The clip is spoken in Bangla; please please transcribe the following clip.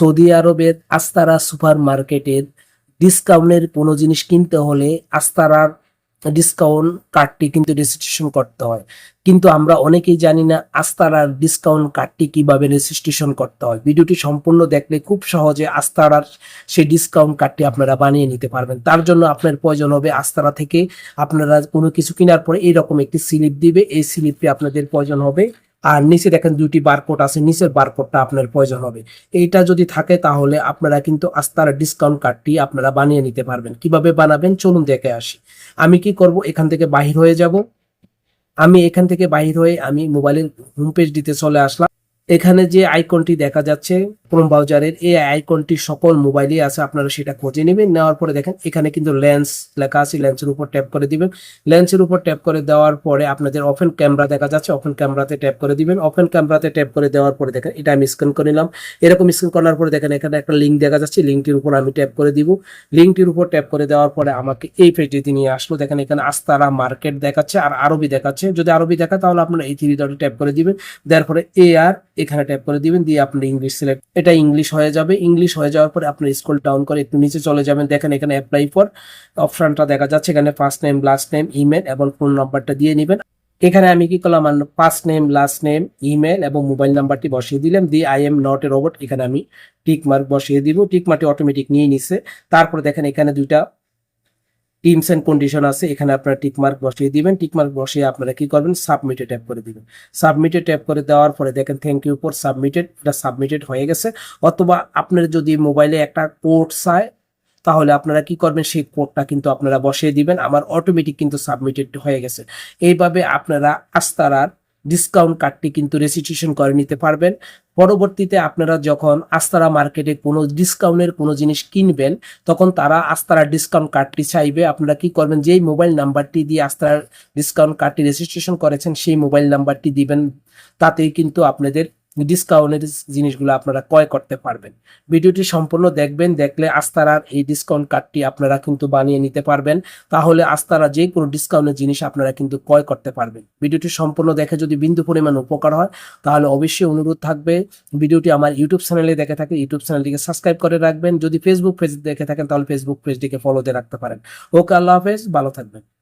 সৌদি আরবের আস্তারা সুপার মার্কেটের ডিসকাউন্টের কোনো জিনিস কিনতে হলে আস্তারার ডিসকাউন্ট কার্ডটি কিন্তু রেজিস্ট্রেশন করতে হয়। কিন্তু আমরা অনেকেই জানি না আস্তারার ডিসকাউন্ট কার্ডটি কীভাবে রেজিস্ট্রেশন করতে হয়। ভিডিওটি সম্পূর্ণ দেখলে খুব সহজে আস্তারার সেই ডিসকাউন্ট কার্ডটি আপনারা বানিয়ে নিতে পারবেন। তার জন্য আপনার প্রয়োজন হবে আস্তারা থেকে আপনারা কোনো কিছু কেনার পরে এইরকম একটি স্লিপ দিবে। এই স্লিপটি আপনাদের প্রয়োজন হবে আর নিচে দেখেন দুটি বারকোড আছে, নিচের বারকোডটা আপনার প্রয়োজন হবে। এইটা যদি থাকে তাহলে আপনারা কিন্তু আস্তার ডিসকাউন্ট কার্ডটি আপনারা বানিয়ে নিতে পারবেন। কীভাবে বানাবেন? চলুন দেখে আসি। আমি কি করব? এখান থেকে বাহির হয়ে যাব। আমি এখান থেকে বাহির হয়ে আমি মোবাইলের হোম পেজ দিতে চলে আসলাম। এখানে যে আইকনটি দেখা যাচ্ছে ক্রোম ব্রাউজারের এই আইকনটি সকল মোবাইলে আছে, আপনারা সেটা খুঁজে নেবেন, নেওয়ার পরে দেখেন, এখানে কিন্তু লেন্স লেখা আছে লেন্সের উপর ট্যাপ করে দিবেন। লেন্সের উপর ট্যাপ করে দেওয়ার পরে আপনাদের ওপেন ক্যামেরা দেখা যাচ্ছে ওপেন ক্যামেরাতে ট্যাপ করে দিবেন। ওপেন ক্যামেরাতে ট্যাপ করে দেওয়ার পরে দেখেন, এটা আমি স্ক্যান করে নিলাম। এরকম স্ক্যান করার পরে দেখেন, এখানে একটা লিঙ্ক দেখা যাচ্ছে লিঙ্কটির উপর আমি ট্যাপ করে দিব। লিঙ্কটির উপর ট্যাপ করে দেওয়ার পরে আমাকে এই পেজটিতে নিয়ে আসলো। দেখেন, এখানে আস্তারা মার্কেট দেখাচ্ছে আর আরবি দেখাচ্ছে। যদি আরবি দেখা তাহলে আপনারা এই থ্রি ডটে ট্যাপ করে দিবেন। দেওয়ার পরে এ আর এখানে ট্যাপ করে দিবেন, দিয়ে আপনি ইংলিশ সিলেক্ট এটা ইংলিশ হয়ে যাবে। ইংলিশ হয়ে যাওয়ার পরে আপনি স্কুল ডাউন করে একটু নিচে চলে যাবেন। দেখেন এখানে অ্যাপ্লাই ফর অপশনটা দেখা যাচ্ছে। এখানে first name last name email এবং ফোন নাম্বারটা দিয়ে নেবেন। এখানে আমি কি করলাম? First name last name email এবং মোবাইল নাম্বারটি বসিয়ে দিলাম। দিয়ে I am not a robot এখানে আমি টিক মার্ক বসিয়ে দিব। টিক মার্কটি অটোমেটিক নিয়ে নিছে। তারপরে দেখেন এখানে দুইটা টিমস এন্ড কন্ডিশন আছে, এখানে আপনারা টিকমার্ক বসিয়ে দিবেন। টিকমার্ক বসিয়ে আপনারা কি করবেন? সাবমিটে ট্যাপ করে দিবেন। সাবমিটে ট্যাপ করে দেওয়ার পরে দেখেন থ্যাংক ইউ ফর সাবমিটেড এটা সাবমিটেড হয়ে গেছে। অথবা আপনার যদি মোবাইলে একটা কোড চায়, তাহলে আপনারা কি করবেন? সেই কোডটা কিন্তু আপনারা বসিয়ে দিবেন। আমার অটোমেটিক কিন্তু সাবমিটেড হয়ে গেছে। এইভাবে আপনারা আস্তারার ডিসকাউন্ট কার্ডটি কিন্তু রেজিস্ট্রেশন করে নিতে পারবেন। পরবর্তীতে আপনারা যখন আস্তারা মার্কেটে কোনো ডিসকাউন্টের কোনো জিনিস কিনবেন, তখন তারা আস্তারা ডিসকাউন্ট কার্ডটি চাইবে। আপনারা কি করবেন? যেই মোবাইল নাম্বারটি দিয়ে আস্তারার ডিসকাউন্ট কার্ডটি রেজিস্ট্রেশন করেছেন, সেই মোবাইল নাম্বারটি দিবেন। তাতেই কিন্তু আপনাদের ডিসকাউন্টের জিনিসগুলো আপনারা ক্রয় করতে পারবেন। ভিডিওটি সম্পূর্ণ দেখবেন, দেখলে আস্তারার এই ডিসকাউন্ট কার্ডটি আপনারা কিন্তু বানিয়ে নিতে পারবেন। তাহলে আস্তারা যে কোনো ডিসকাউন্টের জিনিস আপনারা কিন্তু ক্রয় করতে পারবেন। ভিডিওটি সম্পূর্ণ দেখে যদি বিন্দু পরিমাণ উপকার হয়, তাহলে অবশ্যই অনুরোধ থাকবে, ভিডিওটি আমার ইউটিউব চ্যানেলে দেখে থাকে ইউটিউব চ্যানেলটিকে সাবস্ক্রাইব করে রাখবেন। যদি ফেসবুক পেজ দেখে থাকেন, তাহলে ফেসবুক পেজটিকে ফলোতে রাখতে পারেন। ওকে, আল্লাহ হাফেজ, ভালো থাকবেন।